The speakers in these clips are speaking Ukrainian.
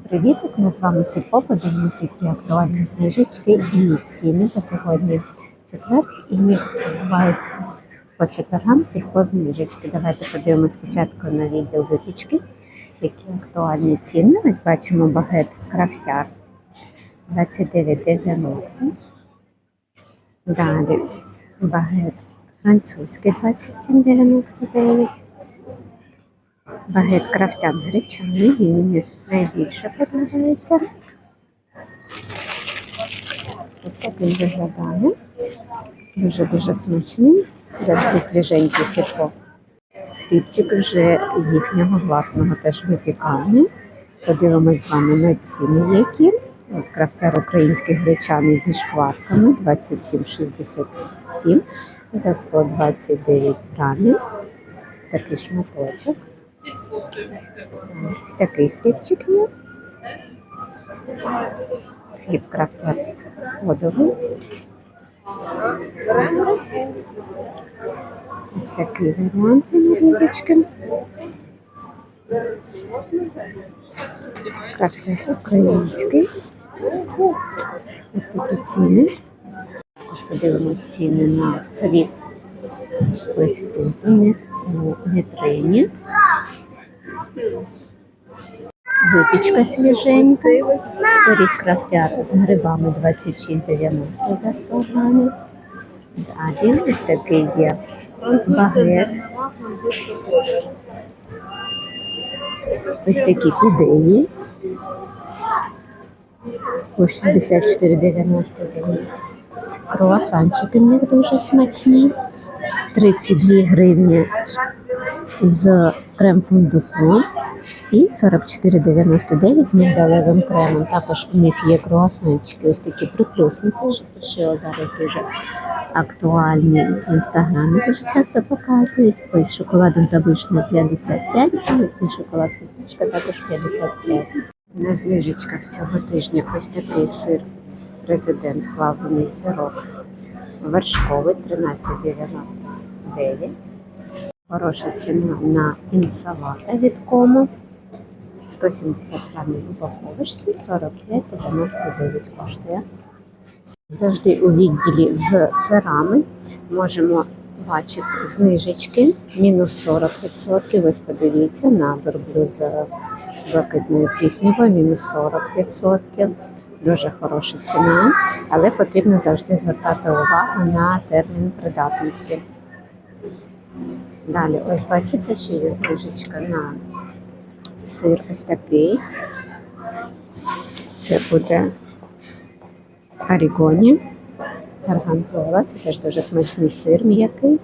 Привітик, ми з вами Сільпо, подивимося, які актуальні знижечки і ціни по сьогодні четвер, і бувають по четвергам сільпо знижечки. Давайте подивимося спочатку на відділ випічки, які актуальні ціни. Ось бачимо багет крафтяр 29,90. Далі багет французький 27,99. Багет крафтян гречаний, він мені найбільше подобається. Ось так він виглядає. Дуже-дуже смачний, завжди свіженький сипо. Хлібчик вже їхнього власного теж випікання. Подивимось з вами на ціни які. От крафтяр український гречаний зі шкварками 27,67 за 129 грамів. Такий шматочок. Ось такий хлібчик є. Хліб крафтяр водовий. Ось такий варіант є нарізочки. Крафтяр український. Ось такі ціни. Також подивимось ціни на хліб. Ось тут у них у вітрині. Випічка свіженька. Пиріг крафтяр з грибами 26,90 за 100 грамів. Далі ось такий є багет. Ось такі підеї. По 64,99. Круасанчики в них дуже смачні. 32 гривні з крем-фундуком і 44,99 з мигдалевим кремом. Також у них є круасанчики, ось такі приплюснуті, що зараз дуже актуальні в інстаграмі. Дуже часто показують. Ось шоколадом та вишнею 55 і шоколад фісташка також 55. На знижечках цього тижня ось такий сир президент плавлений сирок. Вершковий 13,99. Хороша ціна на інсалата від кому. 170 грамів упаковочці, 45,99 коштує. Завжди у відділі з сирами можемо бачити знижечки. Мінус 40%. Ось подивіться на дорблю з блакитною пліснявою, мінус 40%. Дуже хороша ціна, але потрібно завжди звертати увагу на термін придатності. Далі, ось бачите, що є знижечка на сир ось такий. Це буде арігоні, гарганзола. Це теж дуже смачний сир м'який.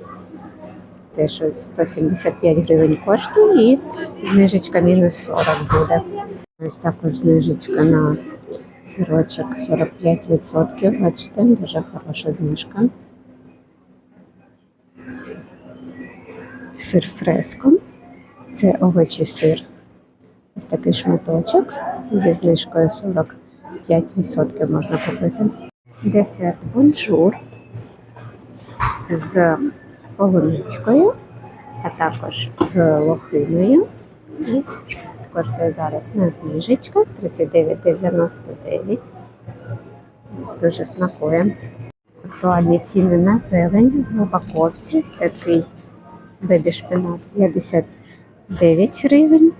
Теж ось 175 гривень коштує і знижечка мінус 40 буде. Ось також знижечка на сирочок 45%. Бачите, дуже хороша знижка. Сир фреско. Це овочий сир. Ось такий шматочок зі знижкою 45% можна купити. Десерт бонжур з полуничкою, а також з лохиною. І коштує зараз на знижечках 39,99. Дуже смакує. Актуальні ціни на зелень в упаковці. Такий бебі шпинат 59 гривень.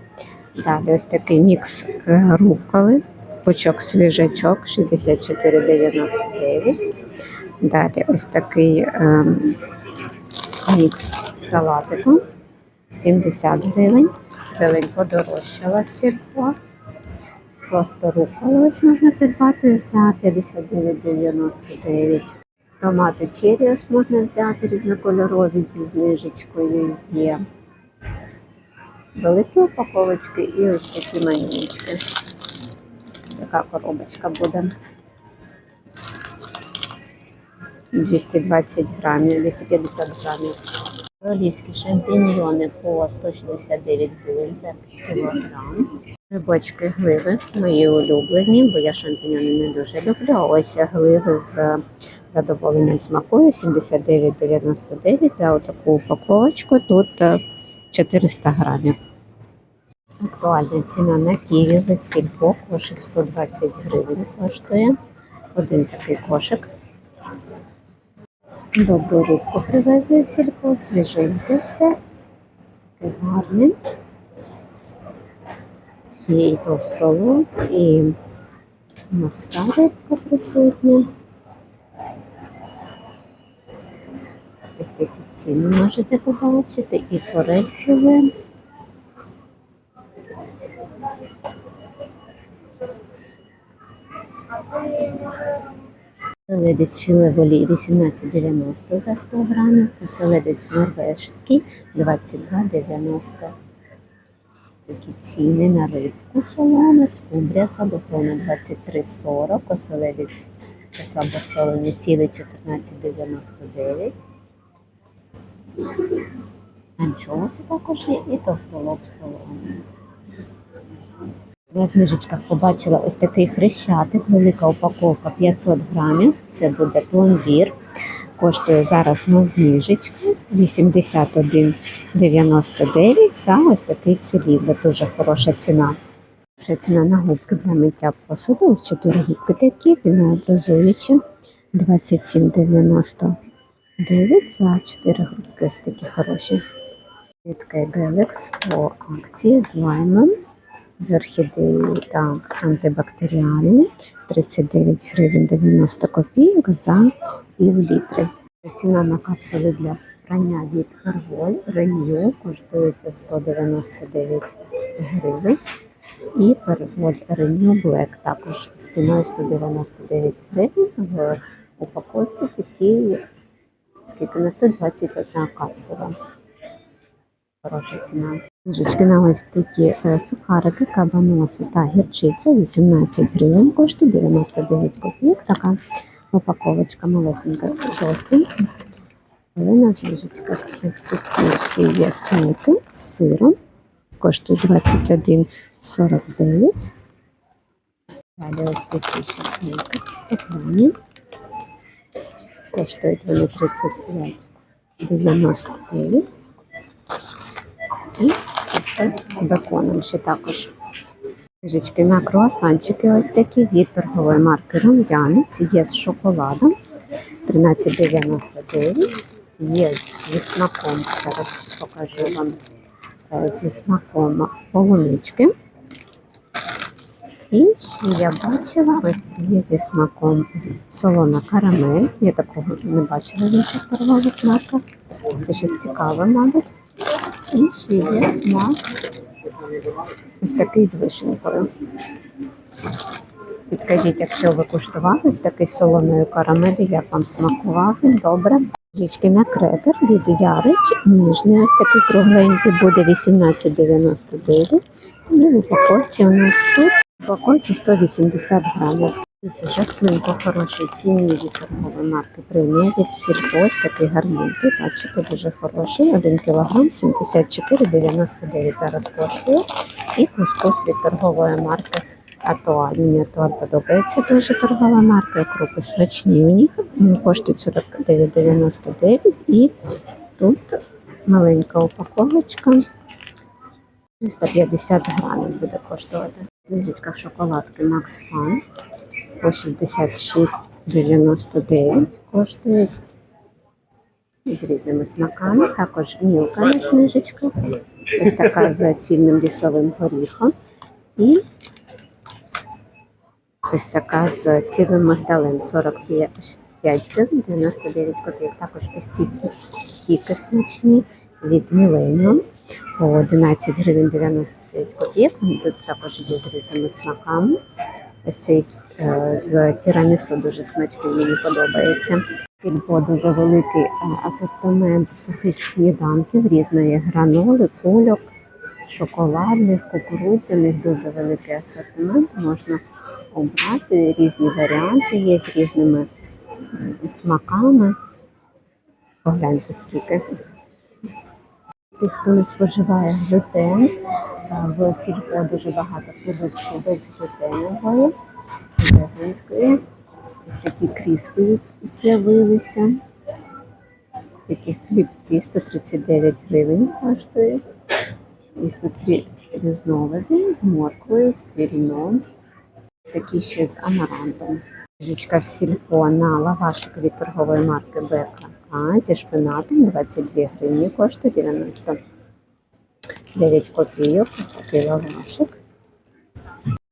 Далі ось такий мікс е, руколи, пучок свіжачок 64,99. Далі ось такий ем, мікс салатику 70 гривень. Зелень подорожчала в сільпо. Просто руколи ось можна придбати за 59,99. Томати черрі можна взяти різнокольорові зі знижечкою є великі упаковочки і ось такі маленькі. Ось така коробочка буде. 220 грамів, 250 грамів. Королівські шампіньйони по 169 гривень за кілограм. Грибочки гливи мої улюблені, бо я шампіньйони не дуже люблю. Ось гливи з задоволенням смакою 79,99 за отаку упаковочку. Тут е, 400 грамів. Актуальна ціна на Києві без сільпо. Кошик 120 гривень коштує. Один такий кошик. Добру рибку привезли в сільпо, свіженьке все. Таке гарне. Є і товстолоб, і морська рибка присутня. Ось такі ціни можете побачити, і форель філе. Оселедець філе волі 18,90 за 100 грамів, оселедець норвежський 22,90. Такі ціни на рибку солону, скумбрія слабосолена 23,40, оселедець слабосолений цілий 14,99. Анчоуси також є і товстолоб солоний. На знижечках побачила ось такий хрещатик, велика упаковка 500 грамів. Це буде пломбір. Коштує зараз на знижечки 81,99 за ось такий циліндр. Дуже хороша ціна. Ще ціна на губки для миття посуду. Ось 4 губки такі, пінообразуючі 27,99 за 4 губки. Ось такі хороші. Рідкий гелекс по акції з лаймом з орхідеєю та антибактеріальні 39 гривень 90 копійок за пів літри. Ціна на капсули для прання від Перволь Renew коштує 199 гривень. І Перволь Renew Black також з ціною 199 гривень. В упаковці такі, скільки на 121 капсула. Хороша ціна. Книжечки на ось такі е, сухарики, кабаноси та гірчиця 18 гривень, коштує 99 копійок. Така упаковочка малесенька зовсім. Але на знижечках ось такі ще є сники з сиром. Коштують 21,49. Далі ось такі ще сники теплані. Коштують вони 35,99. І з беконом ще також. Книжечки на круасанчики ось такі від торгової марки Рум'янець. Є з шоколадом 13,99. Є зі смаком, зараз покажу вам е, зі смаком полунички. І ще я бачила, ось є зі смаком солона карамель. Я такого не бачила в інших торгових марках. Це щось цікаве, мабуть. І ще є смак ось такий з вишенькою. Підкажіть, якщо ви куштували ось такий солоною карамелі, як вам смакував добре. Жічки на крекер від Ярич, ніжний, ось такий кругленький, буде 18,99. І в упаковці у нас тут в упаковці 180 грамів. З жасмин по хорошій ціні від торгової марки премія від сільпо, ось такий гарненький, бачите, дуже хороший. 1 кг 74,99 зараз коштує. І кускус від торгової марки Атуаль. Мені Атуаль подобається дуже торгова марка. Крупи смачні у них. М, Коштують 49,99 і тут маленька упаковочка. 350 грамів буде коштувати. В шоколадки Max Fun по 66,99 коштують. З різними смаками. Також мілка на знижечках. Ось така з цільним лісовим горіхом. І ось така з цілим мигдалем 45 гривень 99 копійок. Також ось ці стіки смачні від Millennium по 11 гривень 99 копійок. Тут також є з різними смаками. Ось цей е, з тірамісу дуже смачний, мені подобається. Сільпо дуже великий е, асортимент сухих сніданків різної граноли, кульок, шоколадних, кукурудзяних, дуже великий асортимент. Можна обрати різні варіанти, є з різними смаками. Погляньте скільки. Тих, хто не споживає глютен, в сільпо дуже багато продуктів безглютенової, веганської. Ось такі кріспи з'явилися. Такі хлібці 139 гривень коштують. Їх тут рі- різновиди з морквою, з зерном, такі ще з амарантом. Жичка в сільпо на лавашик від торгової марки БКК зі шпинатом 22 гривні коштує 99 копійок. Ось такий лавашик.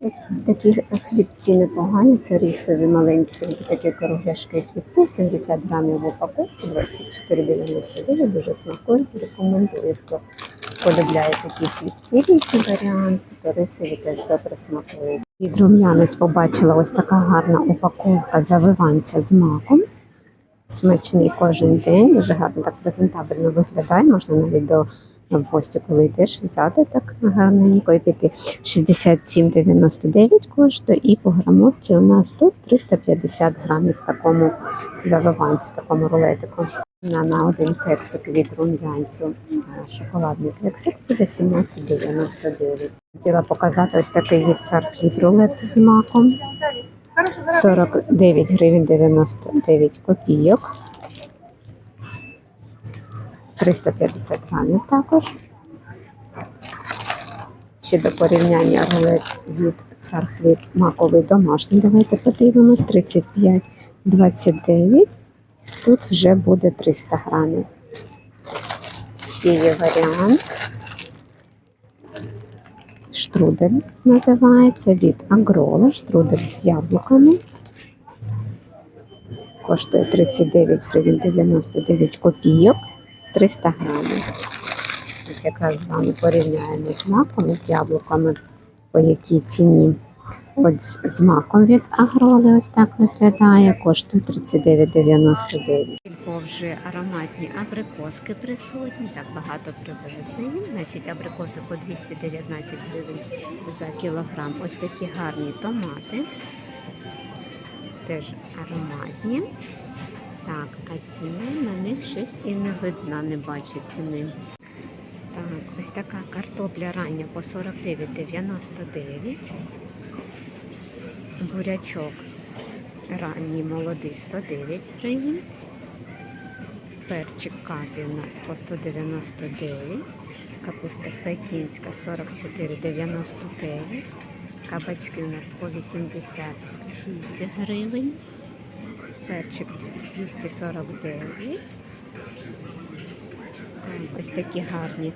Ось такі хлібці непогані, це рісові маленькі, такі кругляшки хлібці, 70 грамів в упаковці, 24,99, дуже смакують, рекомендую, хто полюбляє такі хлібці, різні варіанти, то рисові теж добре смакують. Від рум'янець побачила ось така гарна упаковка завиванця з маком. Смачний кожен день, дуже гарно так презентабельно виглядає, можна навіть до в гості, коли йдеш, взяти так гарненько і піти. 67,99 коштує, і по грамовці у нас тут 350 грамів в такому завиванці, в такому рулетику. На, на один кексик від рум'янцю е, шоколадний кексик буде 17,99. Хотіла показати ось такий від цар хліб рулет з маком. 49 гривень 99 копійок. 350 грамів також. Ще до порівняння рулет від цар хліб маковий домашній. Давайте подивимось. 35, 29. Тут вже буде 300 грамів. Ще є варіант. Штрудель називається від Агрола. Штрудель з яблуками. Коштує 39 гривень 99 копійок. 300 грамів. Ось якраз з вами порівняємо з маком і з яблуками, по якій ціні. От з- маком від Агроли ось так виглядає, коштує 39,99. Кілько вже ароматні абрикоски присутні, так багато привезли. Значить, абрикоси по 219 гривень за кілограм. Ось такі гарні томати, теж ароматні. Так, а ціни на них щось і не видно, не бачу ціни. Так, ось така картопля рання по 49,99. Бурячок ранній молодий 109 гривень. Перчик капі у нас по 199. Капуста пекінська 44,99. Кабачки у нас по 86 гривень. Перчик 249. Ось такі гарні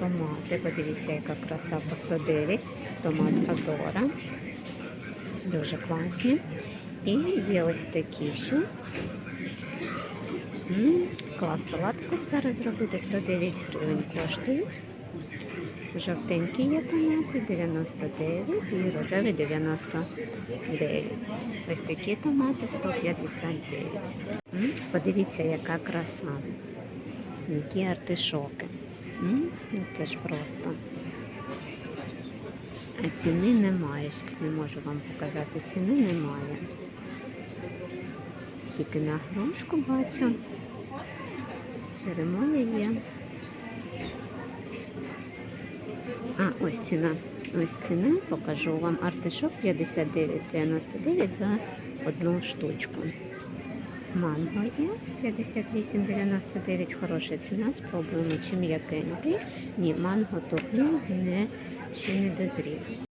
томати. Подивіться, яка краса по 109. Томат Адора. Дуже класні. І є ось такі ще. Клас салатку зараз зробити 109 гривень коштують. Жовтенькі є томати 99 і рожеві 99. Ось такі томати 159. М, Подивіться, яка краса. Які артишоки. Ну Це ж просто. А ціни немає. Щось не можу вам показати. Ціни немає. Тільки на грушку бачу. Черемоня є. А, ось ціна. Ось ціна, покажу вам. Артишок 59,99 за одну штучку. Манго є 58,99, хороша ціна. Спробуємо чи м'якенький. Ні, манго топлі не ще не дозрів.